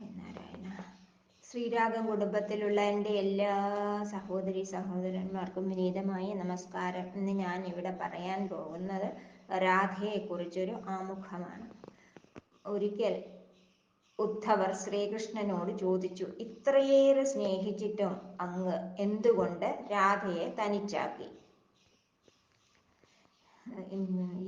നാരായണ. ശ്രീരാഗം കുടുംബത്തിലുള്ള എന്റെ എല്ലാ സഹോദരി സഹോദരന്മാർക്കും വിനീതമായ നമസ്കാരം. ഇന്ന് ഞാൻ ഇവിടെ പറയാൻ പോകുന്നത് രാധയെക്കുറിച്ചൊരു ആമുഖമാണ്. ഒരിക്കൽ ഉദ്ധവർ ശ്രീകൃഷ്ണനോട് ചോദിച്ചു ഇത്രയേറെ സ്നേഹിച്ചിട്ടും അങ്ങ് എന്തുകൊണ്ട് രാധയെ തനിച്ചാക്കി?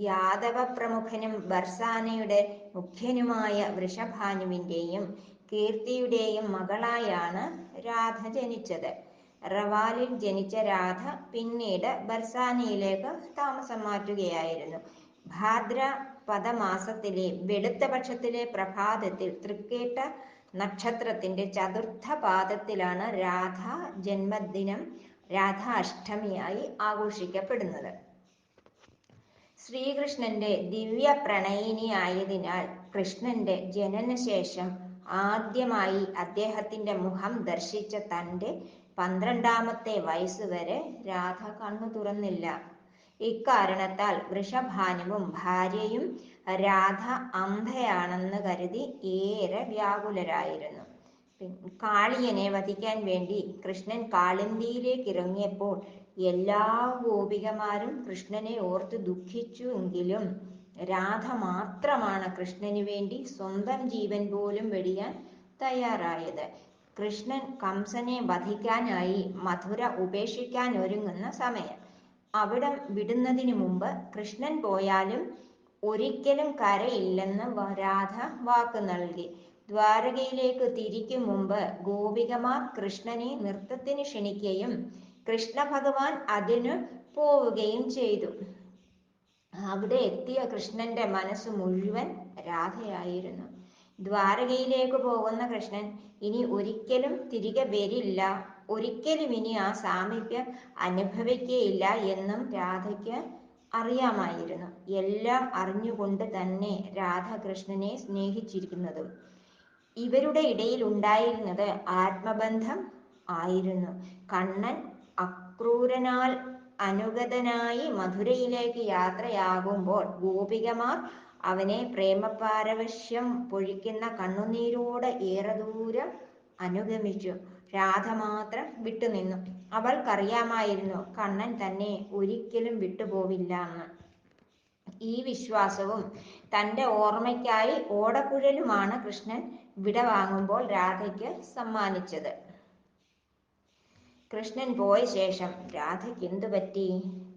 യാദവ പ്രമുഖനും ബർസാനയുടെ മുഖ്യനുമായ വൃഷഭാനുവിന്റെയും കീർത്തിയുടെയും മകളായാണ് രാധ ജനിച്ചത്. റവാലിൽ ജനിച്ച രാധ പിന്നീട് ബർസാനിയിലേക്ക് താമസം മാറ്റുകയായിരുന്നു. ഭാദ്ര പദമാസത്തിലെ വെളുത്ത പക്ഷത്തിലെ പ്രഭാതത്തിൽ തൃക്കേട്ട നക്ഷത്രത്തിന്റെ ചതുർത്ഥ പാദത്തിലാണ് രാധ ജന്മദിനം രാധാഷ്ടമിയായി ആഘോഷിക്കപ്പെടുന്നത്. ശ്രീകൃഷ്ണന്റെ ദിവ്യ പ്രണയിനിയായതിനാൽ കൃഷ്ണന്റെ ജനനശേഷം ആദ്യമായി അദ്ദേഹത്തിന്റെ മുഖം ദർശിച്ച തന്റെ പന്ത്രണ്ടാമത്തെ വയസ്സുവരെ രാധ കണ്ണു തുറന്നില്ല. ഇക്കാരണത്താൽ വൃഷഭാനുവും ഭാര്യയും രാധ അന്ധയാണെന്ന് കരുതി ഏറെ വ്യാകുലരായിരുന്നു. കാളിയനെ വധിക്കാൻ വേണ്ടി കൃഷ്ണൻ കാളിന്തിയിലേക്ക് ഇറങ്ങിയപ്പോൾ എല്ലാ ഗോപികമാരും കൃഷ്ണനെ ഓർത്ത് ദുഃഖിച്ചു എങ്കിലും രാധ മാത്രമാണ് കൃഷ്ണന് വേണ്ടി സ്വന്തം ജീവൻ പോലും വെടിയാൻ തയ്യാറായത്. കൃഷ്ണൻ കംസനെ വധിക്കാനായി മധുര ഉപേക്ഷിക്കാൻ ഒരുങ്ങുന്ന സമയം. അവിടം വിടുന്നതിന് മുമ്പ് കൃഷ്ണൻ പോയാലും ഒരിക്കലും കരയില്ലെന്ന് രാധ വാക്ക് നൽകി. ദ്വാരകയിലേക്ക് തിരിക്കും മുമ്പ് ഗോപികമാർ കൃഷ്ണനെ നൃത്തത്തിന് ക്ഷണിക്കുകയും കൃഷ്ണ ഭഗവാൻ അതിനു പോവുകയും ചെയ്തു. അവിടെ എത്തിയ കൃഷ്ണന്റെ മനസ്സ് മുഴുവൻ രാധയായിരുന്നു. ദ്വാരകയിലേക്ക് പോകുന്ന കൃഷ്ണൻ ഇനി ഒരിക്കലും തിരികെ വരില്ല. ഒരിക്കലും ഇനി ആ സാമീപ്യം അനുഭവിക്കുകയില്ല എന്നും രാധയ്ക്ക് അറിയാമായിരുന്നു. എല്ലാം അറിഞ്ഞുകൊണ്ട് തന്നെ രാധാകൃഷ്ണനെ സ്നേഹിച്ചിരിക്കുന്നതും ഇവരുടെ ഇടയിൽ ഉണ്ടായിരുന്നത് ആത്മബന്ധം ആയിരുന്നു. കണ്ണൻ അക്രൂരനാൽ അനുഗതനായി മധുരയിലേക്ക് യാത്രയാകുമ്പോൾ ഗോപികമാർ അവനെ പ്രേമപാരവശ്യം പൊഴിക്കുന്ന കണ്ണുനീരോടെ ഏറെ ദൂരം അനുഗമിച്ചു. രാധ മാത്രം വിട്ടുനിന്നു. അവൾക്കറിയാമായിരുന്നു കണ്ണൻ തന്നെ ഒരിക്കലും വിട്ടുപോവില്ല എന്ന്. ഈ വിശ്വാസവും തന്റെ ഓർമ്മയ്ക്കായി ഓടക്കുഴലുമാണ് കൃഷ്ണൻ വിടവാങ്ങുമ്പോൾ രാധയ്ക്ക് സമ്മാനിച്ചത്. കൃഷ്ണൻ പോയ ശേഷം രാധയ്ക്ക് എന്തു പറ്റി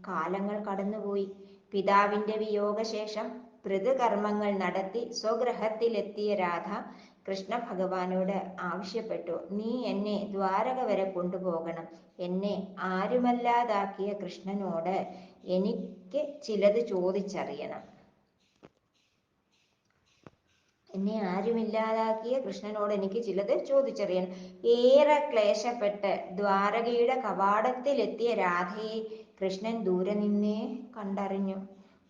കാലങ്ങൾ കടന്നുപോയി. പിതാവിന്റെ വിയോഗശേഷം പ്രതികർമ്മങ്ങൾ നടത്തി സ്വഗ്രഹത്തിലെത്തിയ രാധ കൃഷ്ണ ഭഗവാനോട് ആവശ്യപ്പെട്ടു. നീ എന്നെ ദ്വാരക വരെ കൊണ്ടുപോകണം. എന്നെ ആരുമല്ലാതാക്കിയ കൃഷ്ണനോട് എനിക്ക് ചിലത് ചോദിച്ചറിയണം. എന്നെ ആരുമില്ലാതാക്കിയ കൃഷ്ണനോട് എനിക്ക് ചിലത് ചോദിച്ചറിയണം. ഏറെ ക്ലേശപ്പെട്ട് ദ്വാരകയുടെ കവാടത്തിലെത്തിയ രാധയെ കൃഷ്ണൻ ദൂരെ നിന്നേ കണ്ടറിഞ്ഞു.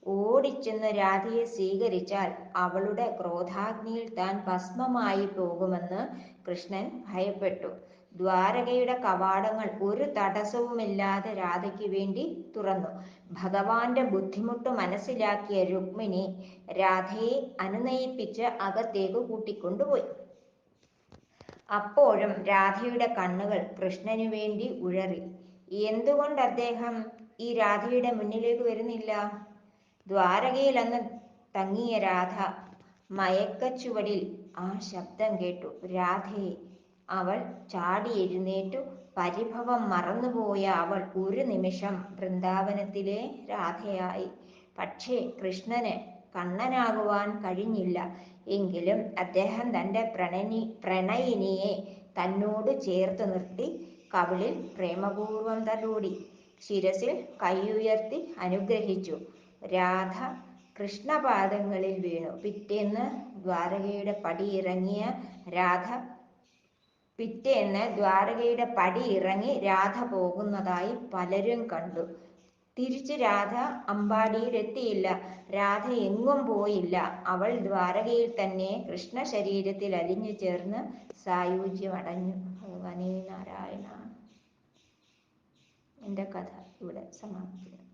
ഓടിച്ചെന്ന് രാധയെ സ്വീകരിച്ചാൽ അവളുടെ ക്രോധാഗ്നിയിൽ താൻ ഭസ്മമായി പോകുമെന്ന് കൃഷ്ണൻ ഭയപ്പെട്ടു. ദ്വാരകയുടെ കവാടങ്ങൾ ഒരു തടസ്സവുമില്ലാതെ രാധയ്ക്ക് വേണ്ടി തുറന്നു. ഭഗവാന്റെ ബുദ്ധിമുട്ട് മനസ്സിലാക്കിയ രുക്മിണി രാധയെ അനുനയിപ്പിച്ച് അകത്തേക്ക് കൂട്ടിക്കൊണ്ടുപോയി. അപ്പോഴും രാധയുടെ കണ്ണുകൾ കൃഷ്ണനു വേണ്ടി ഉഴറി. എന്തുകൊണ്ട് അദ്ദേഹം ഈ രാധയുടെ മുന്നിലേക്ക് വരുന്നില്ല? ദ്വാരകയിൽ അന്ന് തങ്ങിയ രാധ മയക്കച്ചുവടിൽ ആ ശബ്ദം കേട്ടു. രാധയെ അവൾ ചാടി എഴുന്നേറ്റു. പരിഭവം മറന്നുപോയ അവൾ ഒരു നിമിഷം വൃന്ദാവനത്തിലെ രാധയായി. പക്ഷേ കൃഷ്ണന് കണ്ണനാകുവാൻ കഴിഞ്ഞില്ല. എങ്കിലും അദ്ദേഹം തന്റെ പ്രണനി പ്രണയിനിയെ തന്നോട് ചേർത്ത് നിർത്തി കവിളിൽ പ്രേമപൂർവം തലോടി. ശിരസിൽ കൈയുയർത്തി അനുഗ്രഹിച്ചു. രാധ കൃഷ്ണപാദങ്ങളിൽ വീണു. പിറ്റേന്ന് ദ്വാരകയുടെ പടിയിറങ്ങിയ രാധ പിറ്റേന്ന് ദ്വാരകയുടെ പടി ഇറങ്ങി രാധ പോകുന്നതായി പലരും കണ്ടു. തിരിച്ചു രാധ അമ്പാടിയിലെത്തിയില്ല. രാധ എങ്ങും പോയില്ല. അവൾ ദ്വാരകയിൽ തന്നെ കൃഷ്ണ ശരീരത്തിൽ അലിഞ്ഞു ചേർന്ന് സായുജ്യം അടഞ്ഞു ഭഗവാനേ നാരായണ. എന്റെ കഥ ഇവിടെ സമാപിക്കുന്നു.